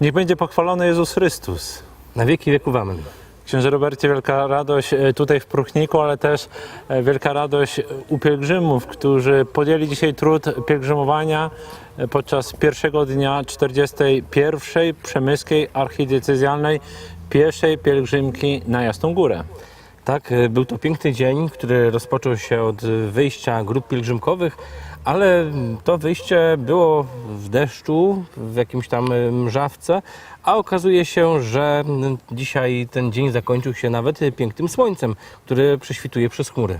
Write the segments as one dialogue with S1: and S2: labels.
S1: Niech będzie pochwalony Jezus Chrystus.
S2: Na wieki wieków amen.
S1: Księże Robercie, wielka radość e, tutaj w Pruchniku, ale też e, wielka radość u pielgrzymów, którzy podjęli dzisiaj trud pielgrzymowania e, podczas pierwszego dnia 41. Przemyskiej Archidiecezjalnej pieszej pielgrzymki na Jasną Górę.
S2: Tak, był to piękny dzień, który rozpoczął się od wyjścia grup pielgrzymkowych, ale to wyjście było w deszczu, w jakimś tam y, mrzawce, a okazuje się, że dzisiaj ten dzień zakończył się nawet pięknym słońcem, które prześwituje przez chmury.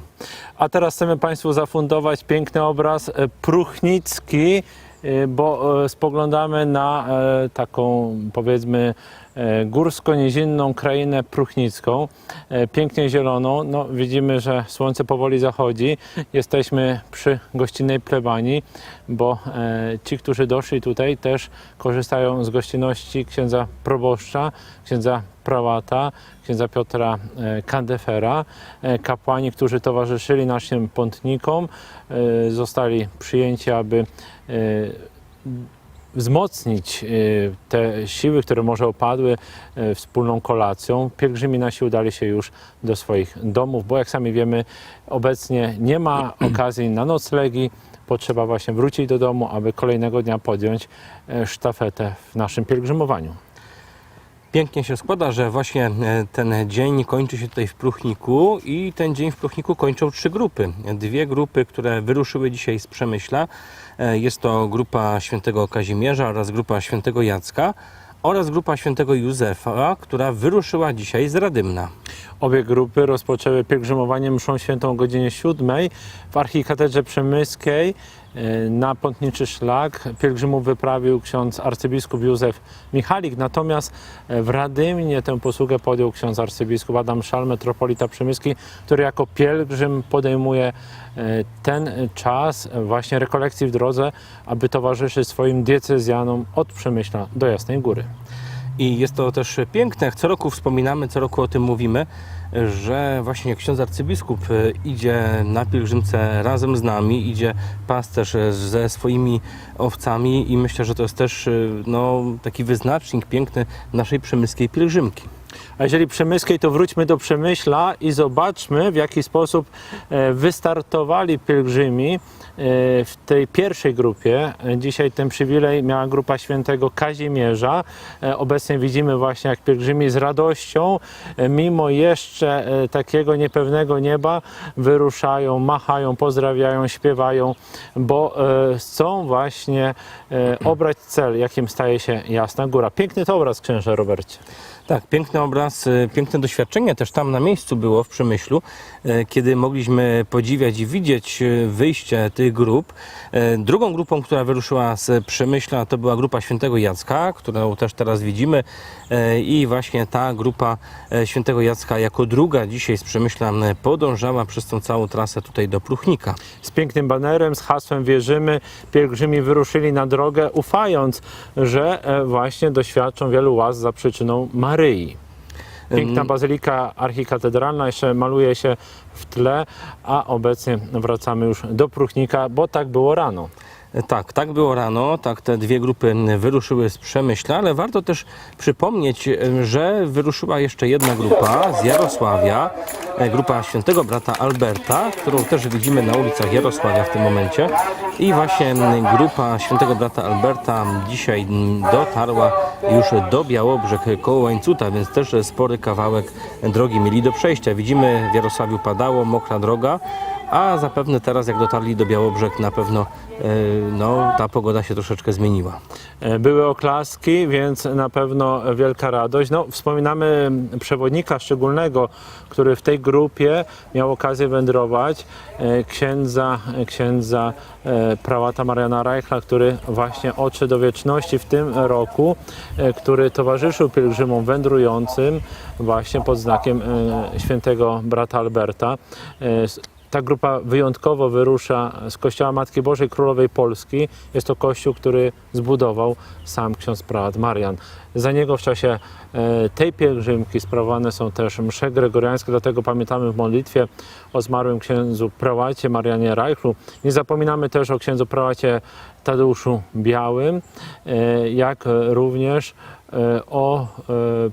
S1: A teraz chcemy Państwu zafundować piękny obraz e, pruchnicki, e, bo e, spoglądamy na taką powiedzmy górsko-nizinną krainę pruchnicką, e, pięknie zieloną. No, widzimy, że słońce powoli zachodzi. Jesteśmy przy gościnnej plebanii, bo e, ci, którzy doszli tutaj też korzystają z gościnności księdza proboszcza, księdza prałata, księdza Piotra e, Kandefera. E, Kapłani, którzy towarzyszyli naszym pątnikom, e, zostali przyjęci, aby e, wzmocnić e, te siły, które może opadły e, wspólną kolacją. Pielgrzymi nasi udali się już do swoich domów, bo jak sami wiemy, obecnie nie ma okazji na noclegi. Potrzeba właśnie wrócić do domu, aby kolejnego dnia podjąć e, sztafetę w naszym pielgrzymowaniu.
S2: Pięknie się składa, że właśnie e, ten dzień kończy się tutaj w Pruchniku i ten dzień w Pruchniku kończą trzy grupy. Dwie grupy, które wyruszyły dzisiaj z Przemyśla. E, Jest to grupa świętego Kazimierza oraz grupa świętego Jacka oraz grupa świętego Józefa, która wyruszyła dzisiaj z Radymna.
S1: Obie grupy rozpoczęły pielgrzymowanie mszą świętą o godzinie 7 w archikatedrze przemyskiej. E, Na pątniczy szlak pielgrzymów wyprawił ksiądz arcybiskup Józef Michalik, natomiast e, w Radymnie tę posługę podjął ksiądz arcybiskup Adam Szal, metropolita przemyski, który jako pielgrzym podejmuje e, ten czas właśnie rekolekcji w drodze, aby towarzyszyć swoim diecezjanom od Przemyśla do Jasnej Góry.
S2: I jest to też piękne. Co roku wspominamy, co roku o tym mówimy, że właśnie ksiądz arcybiskup e, idzie na pielgrzymce razem z nami, idzie pasterz e, ze swoimi owcami i myślę, że to jest też e, no, taki wyznacznik piękny naszej przemyskiej pielgrzymki.
S1: A jeżeli przemyskiej, to wróćmy do Przemyśla i zobaczmy, w jaki sposób e, wystartowali pielgrzymi e, w tej pierwszej grupie. Dzisiaj ten przywilej miała grupa świętego Kazimierza. E, Obecnie widzimy właśnie, jak pielgrzymi z radością, mimo jeszcze takiego niepewnego nieba, wyruszają, machają, pozdrawiają, śpiewają, bo chcą właśnie obrać cel, jakim staje się Jasna Góra. Piękny to obraz, księże Robercie.
S2: Tak, piękny obraz, e, piękne doświadczenie też tam na miejscu było w Przemyślu, e, kiedy mogliśmy podziwiać i widzieć e, wyjście tych grup. Drugą grupą, która wyruszyła z Przemyśla to była grupa Świętego Jacka, którą też teraz widzimy i właśnie ta grupa Świętego Jacka jako druga dzisiaj z Przemyśla podążała przez tą całą trasę tutaj do Pruchnika.
S1: z pięknym banerem, z hasłem Wierzymy. Pielgrzymi wyruszyli na drogę, ufając, że e, właśnie doświadczą wielu łaz za przyczyną Maryi. Piękna bazylika archikatedralna jeszcze maluje się w tle, a obecnie wracamy już do Pruchnika, bo tak było rano.
S2: Tak, tak było rano, tak te dwie grupy wyruszyły z Przemyśla, ale warto też przypomnieć, e, że wyruszyła jeszcze jedna grupa z Jarosławia, e, grupa świętego brata Alberta, którą też widzimy na ulicach Jarosławia w tym momencie. I właśnie grupa świętego brata Alberta dzisiaj dotarła już do Białobrzeg koło Łańcuta, więc też spory kawałek drogi mieli do przejścia. Widzimy w Jarosławiu padało, mokra droga, a zapewne teraz jak dotarli do Białobrzeg na pewno e, no, ta pogoda się troszeczkę zmieniła.
S1: E, Były oklaski, więc na pewno wielka radość. No, wspominamy przewodnika szczególnego, który w tej grupie miał okazję wędrować, e, księdza, księdza prałata Mariana Reichla, który właśnie odszedł do wieczności w tym roku, który towarzyszył pielgrzymom wędrującym właśnie pod znakiem świętego brata Alberta. Ta grupa wyjątkowo wyrusza z Kościoła Matki Bożej Królowej Polski. Jest to kościół, który zbudował sam ksiądz prałat Marian. Za niego w czasie e, tej pielgrzymki sprawowane są też msze gregoriańskie, dlatego pamiętamy w modlitwie o zmarłym księdzu prałacie Marianie Reichlu. Nie zapominamy też o księdzu prałacie Tadeuszu Białym, e, jak również e, o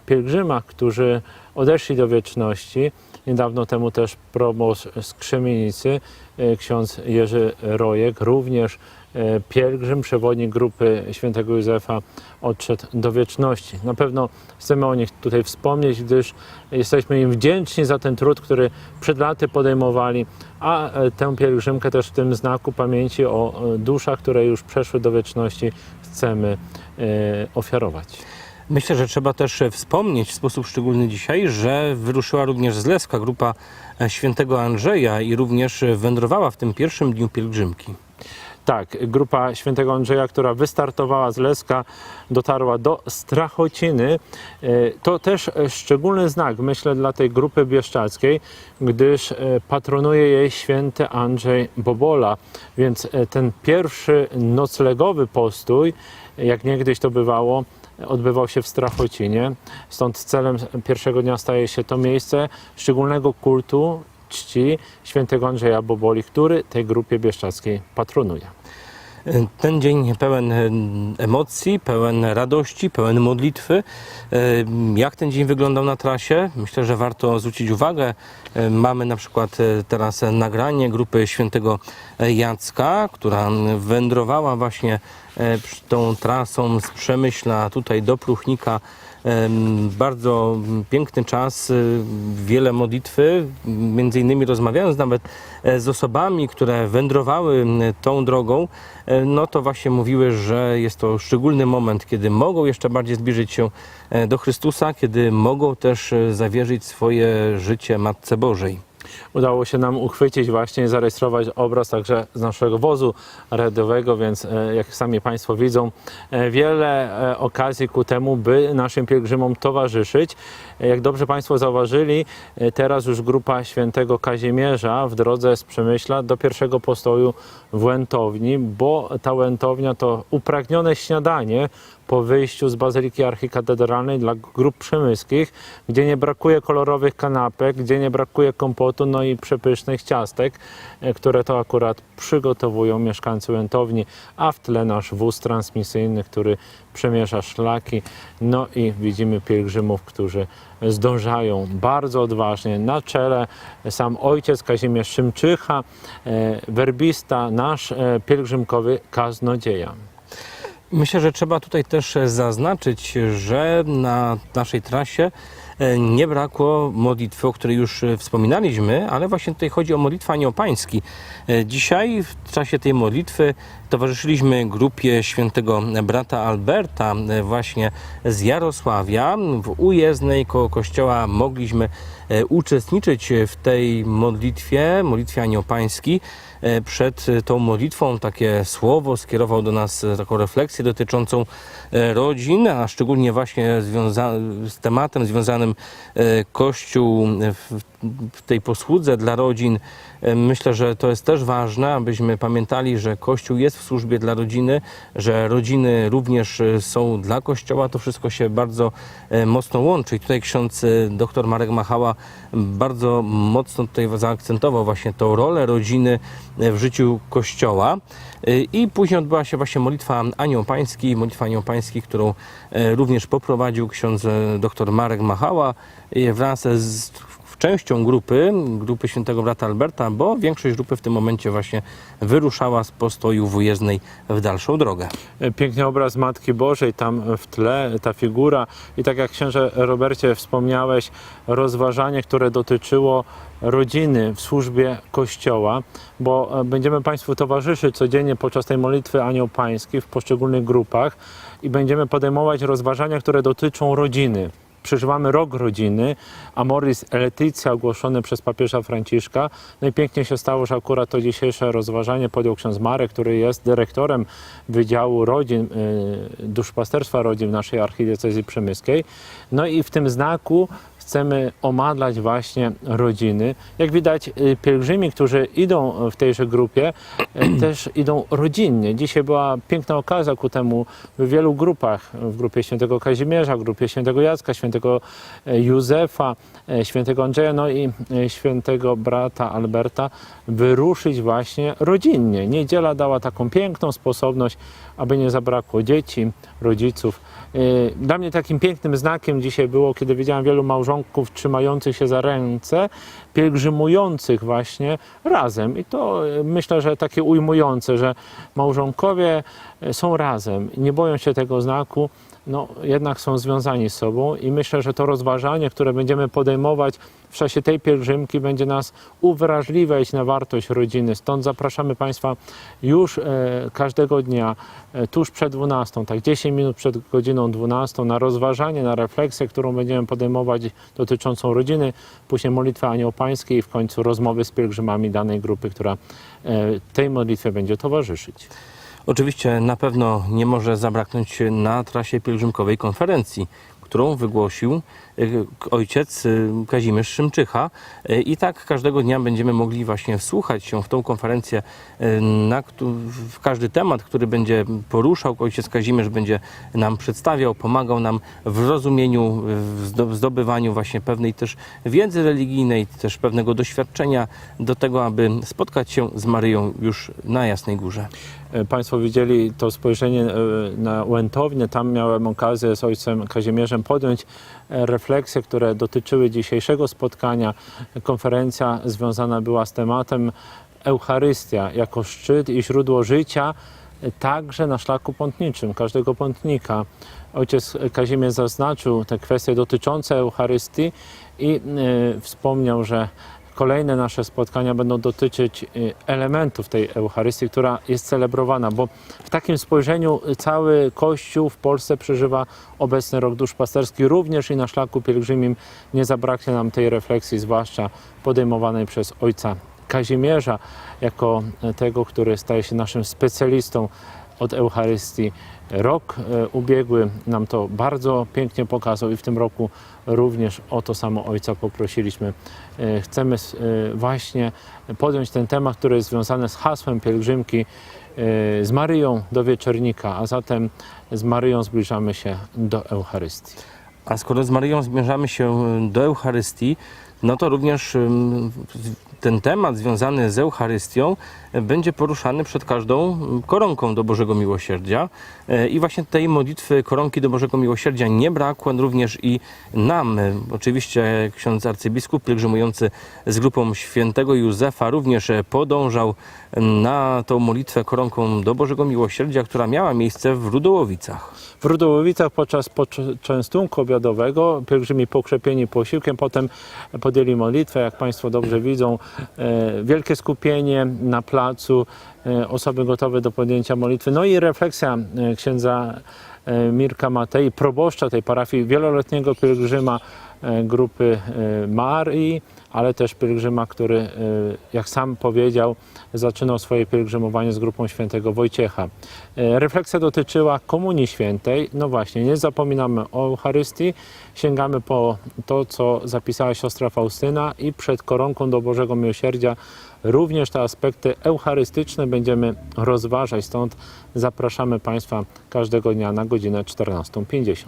S1: pielgrzymach, którzy odeszli do wieczności. Niedawno temu też proboszcz z Krzemienicy, e, ksiądz Jerzy Rojek, również e, pielgrzym, przewodnik grupy świętego Józefa odszedł do wieczności. Na pewno chcemy o nich tutaj wspomnieć, gdyż jesteśmy im wdzięczni za ten trud, który przed laty podejmowali, a e, tę pielgrzymkę też w tym znaku pamięci o duszach, które już przeszły do wieczności, chcemy ofiarować.
S2: Myślę, że trzeba też wspomnieć w sposób szczególny dzisiaj, że wyruszyła również z Leska grupa e, świętego Andrzeja i również wędrowała w tym pierwszym dniu pielgrzymki.
S1: Tak, grupa świętego Andrzeja, która wystartowała z Leska, dotarła do Strachociny. E, To też szczególny znak, myślę, dla tej grupy bieszczackiej, gdyż e, patronuje jej święty Andrzej Bobola. Więc ten pierwszy noclegowy postój, jak niegdyś to bywało, odbywał się w Strachocinie. Stąd celem pierwszego dnia staje się to miejsce szczególnego kultu, czci świętego Andrzeja Boboli, który tej grupie bieszczackiej patronuje.
S2: Ten dzień pełen e, emocji, pełen radości, pełen modlitwy. E, Jak ten dzień wyglądał na trasie? Myślę, że warto zwrócić uwagę. E, Mamy na przykład teraz nagranie grupy świętego Jacka, która wędrowała właśnie tą trasą z Przemyśla tutaj do Pruchnika. Em, Bardzo piękny czas, y, wiele modlitwy, między innymi rozmawiając nawet e, z osobami, które wędrowały tą drogą, e, no to właśnie mówiły, że jest to szczególny moment, kiedy mogą jeszcze bardziej zbliżyć się e, do Chrystusa, kiedy mogą też e, zawierzyć swoje życie Matce Bożej.
S1: Udało się nam uchwycić właśnie zarejestrować obraz także z naszego wozu radiowego, więc e, jak sami Państwo widzą, e, wiele e, okazji ku temu, by naszym pielgrzymom towarzyszyć. Jak dobrze Państwo zauważyli, teraz już grupa świętego Kazimierza w drodze z Przemyśla do pierwszego postoju w Łętowni, bo ta Łętownia to upragnione śniadanie po wyjściu z Bazyliki Archikatedralnej dla grup przemyskich, gdzie nie brakuje kolorowych kanapek, gdzie nie brakuje kompotu, no i przepysznych ciastek, e, które to akurat przygotowują mieszkańcy Łętowni, a w tle nasz wóz transmisyjny, który przemierza szlaki, no i widzimy pielgrzymów, którzy zdążają bardzo odważnie. Na czele sam ojciec Kazimierz Szymczycha, e, werbista, nasz e, pielgrzymkowy kaznodzieja.
S2: Myślę, że trzeba tutaj też zaznaczyć, że na naszej trasie e, nie brakło modlitwy, o której już e, wspominaliśmy, ale właśnie tutaj chodzi o modlitwę Anioł Pański. E, Dzisiaj w czasie tej modlitwy towarzyszyliśmy grupie świętego brata Alberta właśnie z Jarosławia. W Ujezdnej koło kościoła mogliśmy uczestniczyć w tej modlitwie, modlitwie Anioł Pański. E, Przed e, tą modlitwą takie słowo skierował do nas e, taką refleksję dotyczącą e, rodzin, a szczególnie właśnie z tematem związanym e, Kościół w tej posłudze dla rodzin. Myślę, że to jest też ważne, abyśmy pamiętali, że Kościół jest w służbie dla rodziny, że rodziny również e, są dla Kościoła. To wszystko się bardzo e, mocno łączy. I tutaj ksiądz e, dr Marek Machała bardzo mocno tutaj zaakcentował właśnie tą rolę rodziny w życiu Kościoła. I później odbyła się właśnie modlitwa Anioł Pański, modlitwa Anioł Pański, którą również poprowadził ksiądz dr Marek Machała wraz z częścią grupy, grupy świętego brata Alberta, bo większość grupy w tym momencie właśnie wyruszała z postoju wujezdnej w dalszą drogę.
S1: Piękny obraz Matki Bożej tam w tle, ta figura. I tak jak księże Robercie wspomniałeś, rozważanie, które dotyczyło rodziny w służbie Kościoła, bo e, będziemy Państwu towarzyszyć codziennie podczas tej modlitwy Anioł Pański w poszczególnych grupach i będziemy podejmować rozważania, które dotyczą rodziny. Przeżywamy rok rodziny, Amoris Laetitia ogłoszony przez papieża Franciszka. No i pięknie się stało, że akurat to dzisiejsze rozważanie podjął ksiądz Marek, który jest dyrektorem Wydziału Rodzin, y, Duszpasterstwa Rodzin w naszej archidiecezji przemyskiej. No i w tym znaku chcemy omadlać właśnie rodziny. Jak widać, y, pielgrzymi, którzy idą w tejże grupie, y, też idą rodzinnie. Dzisiaj była piękna okazja ku temu w wielu grupach, w grupie świętego Kazimierza, grupie świętego Jacka, świętego e, Józefa, e, świętego Andrzeja, no i e, świętego brata Alberta, wyruszyć właśnie rodzinnie. Niedziela dała taką piękną sposobność, aby nie zabrakło dzieci, rodziców, Dla mnie takim pięknym znakiem dzisiaj było, kiedy widziałem wielu małżonków trzymających się za ręce, pielgrzymujących właśnie razem. I to y, myślę, że takie ujmujące, że małżonkowie y, są razem nie boją się tego znaku, no jednak są związani z sobą i myślę, że to rozważanie, które będziemy podejmować w czasie tej pielgrzymki będzie nas uwrażliwiać na wartość rodziny. Stąd zapraszamy Państwa już e, każdego dnia, e, tuż przed 12, tak 10 minut przed godziną 12 na rozważanie, na refleksję, którą będziemy podejmować dotyczącą rodziny, później modlitwy Anioł Pańskiej i w końcu rozmowy z pielgrzymami danej grupy, która e, tej modlitwie będzie towarzyszyć.
S2: Oczywiście na pewno nie może zabraknąć na trasie pielgrzymkowej konferencji, którą wygłosił ojciec y, Kazimierz Szymczycha. Y, I tak każdego dnia będziemy mogli właśnie wsłuchać się w tą konferencję, y, na, w każdy temat, który będzie poruszał. Ojciec Kazimierz będzie nam przedstawiał, pomagał nam w rozumieniu, w zdo- w zdobywaniu właśnie pewnej też wiedzy religijnej, też pewnego doświadczenia do tego, aby spotkać się z Maryją już na Jasnej Górze.
S1: E, Państwo widzieli to spojrzenie e, na Łętownię. Tam miałem okazję z ojcem Kazimierzem podjąć refleksje, które dotyczyły dzisiejszego spotkania. Konferencja związana była z tematem Eucharystia jako szczyt i źródło życia, także na szlaku pątniczym każdego pątnika. Ojciec Kazimierz zaznaczył te kwestie dotyczące Eucharystii i e, wspomniał, że Kolejne nasze spotkania będą dotyczyć y, elementów tej Eucharystii, która jest celebrowana, bo w takim spojrzeniu cały Kościół w Polsce przeżywa obecny rok duszpasterski, również i na szlaku pielgrzymim nie zabraknie nam tej refleksji, zwłaszcza podejmowanej przez ojca Kazimierza, jako tego, który staje się naszym specjalistą od Eucharystii. Rok e, ubiegły nam to bardzo pięknie pokazał i w tym roku również o to samo Ojca poprosiliśmy. E, Chcemy e, właśnie podjąć ten temat, który jest związany z hasłem pielgrzymki z Maryją do Wieczernika, a zatem z Maryją zbliżamy się do Eucharystii.
S2: A skoro z Maryją zmierzamy się do Eucharystii, no to również ten temat związany z Eucharystią będzie poruszany przed każdą koronką do Bożego Miłosierdzia. E, I właśnie tej modlitwy koronki do Bożego Miłosierdzia nie brakło również i nam. E, Oczywiście ksiądz arcybiskup pielgrzymujący z grupą świętego Józefa również e, podążał na tą modlitwę koronką do Bożego Miłosierdzia, która miała miejsce w Rudołowicach.
S1: W Rudołowicach podczas poczę- częstunku obiadowego pielgrzymi pokrzepieni posiłkiem, potem podjęli modlitwę, jak Państwo dobrze widzą, e, wielkie skupienie na placu, e, osoby gotowe do podjęcia modlitwy. No i refleksja e, księdza Mirka Matei, proboszcza tej parafii, wieloletniego pielgrzyma grupy Marii, ale też pielgrzyma, który, e, jak sam powiedział, zaczynał swoje pielgrzymowanie z grupą świętego Wojciecha. E, Refleksja dotyczyła Komunii Świętej. No właśnie, nie zapominamy o Eucharystii, sięgamy po to, co zapisała siostra Faustyna i przed koronką do Bożego Miłosierdzia również te aspekty eucharystyczne będziemy rozważać. Stąd zapraszamy Państwa każdego dnia na godzinę 14.50.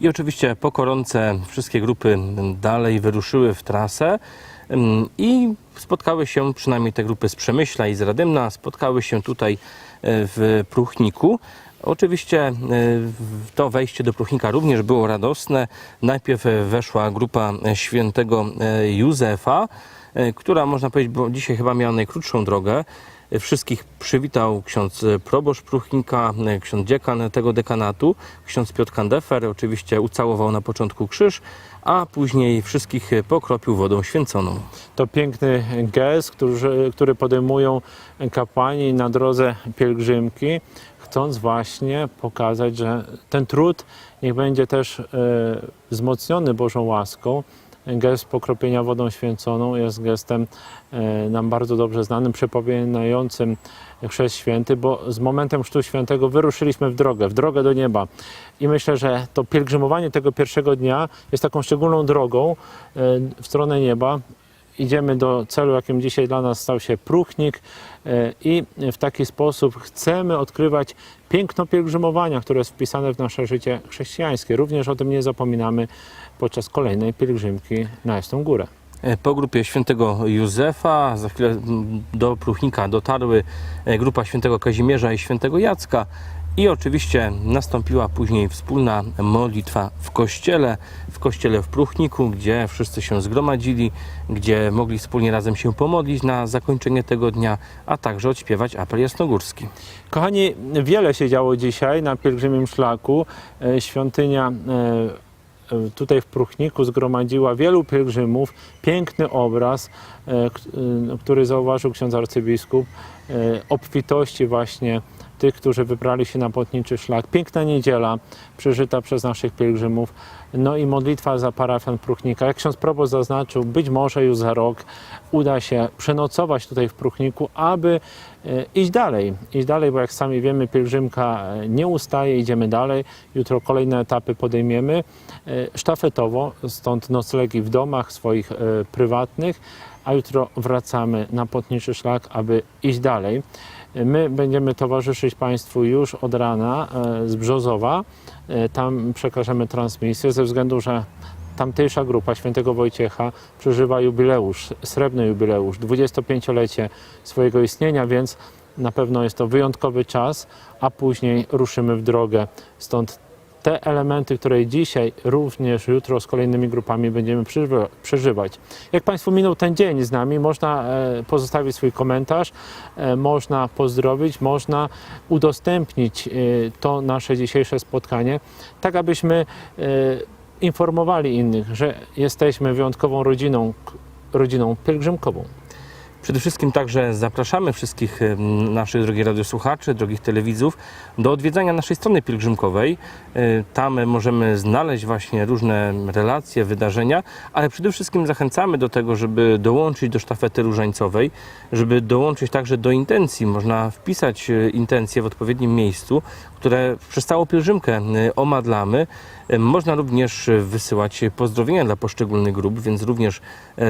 S2: I oczywiście po koronce wszystkie grupy dalej wyruszyły w trasę ym, i spotkały się, przynajmniej te grupy z Przemyśla i z Radymna, spotkały się tutaj e, w Pruchniku. Oczywiście e, to wejście do Pruchnika również było radosne. Najpierw weszła grupa świętego e, Józefa, która można powiedzieć, bo dzisiaj chyba miała najkrótszą drogę. Wszystkich przywitał ksiądz proboszcz Pruchnika, ksiądz dziekan tego dekanatu, ksiądz Piotr Kandefer. Oczywiście ucałował na początku krzyż, a później wszystkich pokropił wodą święconą.
S1: To piękny gest, który, który podejmują kapłani na drodze pielgrzymki, chcąc właśnie pokazać, że ten trud niech będzie też e, wzmocniony Bożą łaską. Gest pokropienia wodą święconą jest gestem e, nam bardzo dobrze znanym, przypominającym chrzest święty, bo z momentem chrztu świętego wyruszyliśmy w drogę, w drogę do nieba. I myślę, że to pielgrzymowanie tego pierwszego dnia jest taką szczególną drogą e, w stronę nieba, idziemy do celu, jakim dzisiaj dla nas stał się próchnik e, i w taki sposób chcemy odkrywać piękno pielgrzymowania, które jest wpisane w nasze życie chrześcijańskie. Również o tym nie zapominamy podczas kolejnej pielgrzymki na Jasną Górę.
S2: E, Po grupie świętego Józefa, za chwilę do Pruchnika dotarły e, grupa świętego Kazimierza i świętego Jacka. I oczywiście nastąpiła później wspólna modlitwa w kościele, w kościele w Pruchniku, gdzie wszyscy się zgromadzili, gdzie mogli wspólnie razem się pomodlić na zakończenie tego dnia, a także odśpiewać apel jasnogórski.
S1: Kochani, wiele się działo dzisiaj na pielgrzymim szlaku. E, Świątynia tutaj w Pruchniku zgromadziła wielu pielgrzymów. Piękny obraz, e, e, który zauważył ksiądz arcybiskup, e, obfitości właśnie tych, którzy wybrali się na płatniczy szlak. Piękna niedziela przeżyta przez naszych pielgrzymów. No i modlitwa za parafian Pruchnika. Jak ksiądz proboszcz zaznaczył, być może już za rok uda się przenocować tutaj w Pruchniku, aby e, iść dalej. Iść dalej, bo jak sami wiemy, pielgrzymka e, nie ustaje, idziemy dalej. Jutro kolejne etapy podejmiemy e, sztafetowo, stąd noclegi w domach swoich prywatnych, a jutro wracamy na Potniczy Szlak, aby iść dalej. My będziemy towarzyszyć Państwu już od rana e, z Brzozowa. E, Tam przekażemy transmisję ze względu, że tamtejsza grupa świętego Wojciecha przeżywa jubileusz, srebrny jubileusz, 25-lecie swojego istnienia, więc na pewno jest to wyjątkowy czas, a później ruszymy w drogę. Stąd te elementy, które dzisiaj, również jutro z kolejnymi grupami będziemy przeżywa- przeżywać. Jak Państwu minął ten dzień z nami, można e, pozostawić swój komentarz, e, można pozdrowić, można udostępnić e, to nasze dzisiejsze spotkanie, tak abyśmy informowali innych, że jesteśmy wyjątkową rodziną, rodziną pielgrzymkową.
S2: Przede wszystkim także zapraszamy wszystkich naszych drogich radiosłuchaczy, drogich telewidzów do odwiedzania naszej strony pielgrzymkowej. E, Tam możemy znaleźć właśnie różne relacje, wydarzenia, ale przede wszystkim zachęcamy do tego, żeby dołączyć do sztafety różańcowej, żeby dołączyć także do intencji. Można wpisać e, intencje w odpowiednim miejscu, które przez całą pielgrzymkę e, omadlamy. Można również wysyłać pozdrowienia dla poszczególnych grup, więc również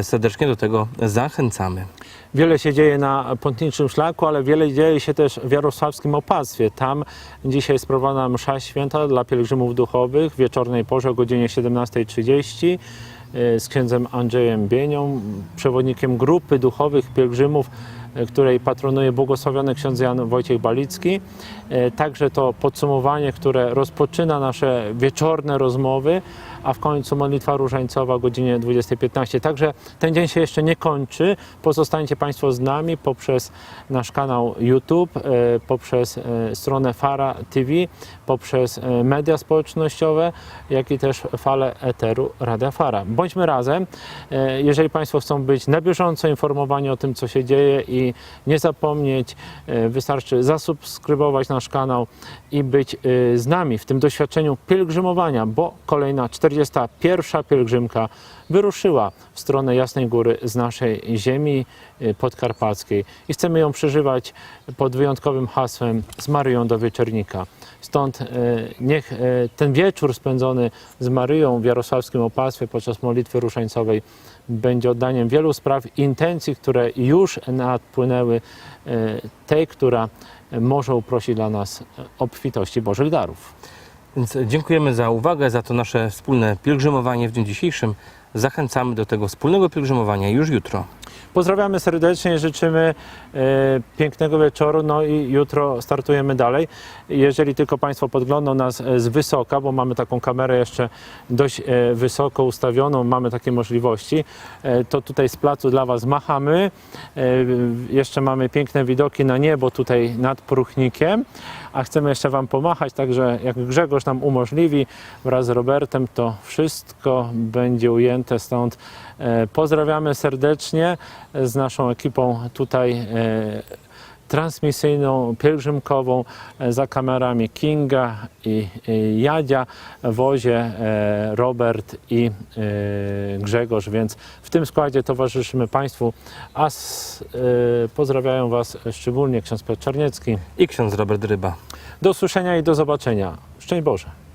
S2: serdecznie do tego zachęcamy.
S1: Wiele się dzieje na Pątniczym Szlaku, ale wiele dzieje się też w Jarosławskim Opactwie. Tam dzisiaj sprowadza msza święta dla pielgrzymów duchowych w wieczornej porze o godzinie 17.30 e, z księdzem Andrzejem Bienią, przewodnikiem grupy duchowych pielgrzymów, e, której patronuje błogosławiony ksiądz Jan Wojciech Balicki. E, Także to podsumowanie, które rozpoczyna nasze wieczorne rozmowy, a w końcu modlitwa różańcowa o godzinie 20.15. Także ten dzień się jeszcze nie kończy. Pozostańcie Państwo z nami poprzez nasz kanał YouTube, e, poprzez e, stronę Fara TV, poprzez e, media społecznościowe, jak i też falę eteru Radia Fara. Bądźmy razem. Jeżeli Państwo chcą być na bieżąco informowani o tym, co się dzieje i nie zapomnieć, wystarczy zasubskrybować nasz kanał i być z nami w tym doświadczeniu pielgrzymowania, bo kolejna 41. pielgrzymka wyruszyła w stronę Jasnej Góry z naszej ziemi e, podkarpackiej i chcemy ją przeżywać pod wyjątkowym hasłem z Maryją do Wieczernika. Stąd e, niech e, ten wieczór spędzony z Maryją w Jarosławskim Opactwie podczas modlitwy ruszańcowej będzie oddaniem wielu spraw, intencji, które już nadpłynęły, tej, która może uprosić dla nas obfitości Bożych darów.
S2: Więc dziękujemy za uwagę, za to nasze wspólne pielgrzymowanie w dniu dzisiejszym. Zachęcamy do tego wspólnego pielgrzymowania już jutro.
S1: Pozdrawiamy serdecznie, życzymy e, pięknego wieczoru, no i jutro startujemy dalej. Jeżeli tylko Państwo podglądną nas e, z wysoka, bo mamy taką kamerę jeszcze dość e, wysoko ustawioną, mamy takie możliwości, to tutaj z placu dla Was machamy. Jeszcze mamy piękne widoki na niebo tutaj nad Pruchnikiem, a chcemy jeszcze Wam pomachać, także jak Grzegorz nam umożliwi wraz z Robertem, to wszystko będzie ujęte stąd. Pozdrawiamy serdecznie z naszą ekipą tutaj e, transmisyjną, pielgrzymkową e, za kamerami Kinga i i Jadzia, wozie e, Robert i e, Grzegorz, więc w tym składzie towarzyszymy Państwu, a e, pozdrawiają Was szczególnie ksiądz Piotr Czarniecki.
S2: I ksiądz Robert Ryba.
S1: Do usłyszenia i do zobaczenia. Szczęść Boże.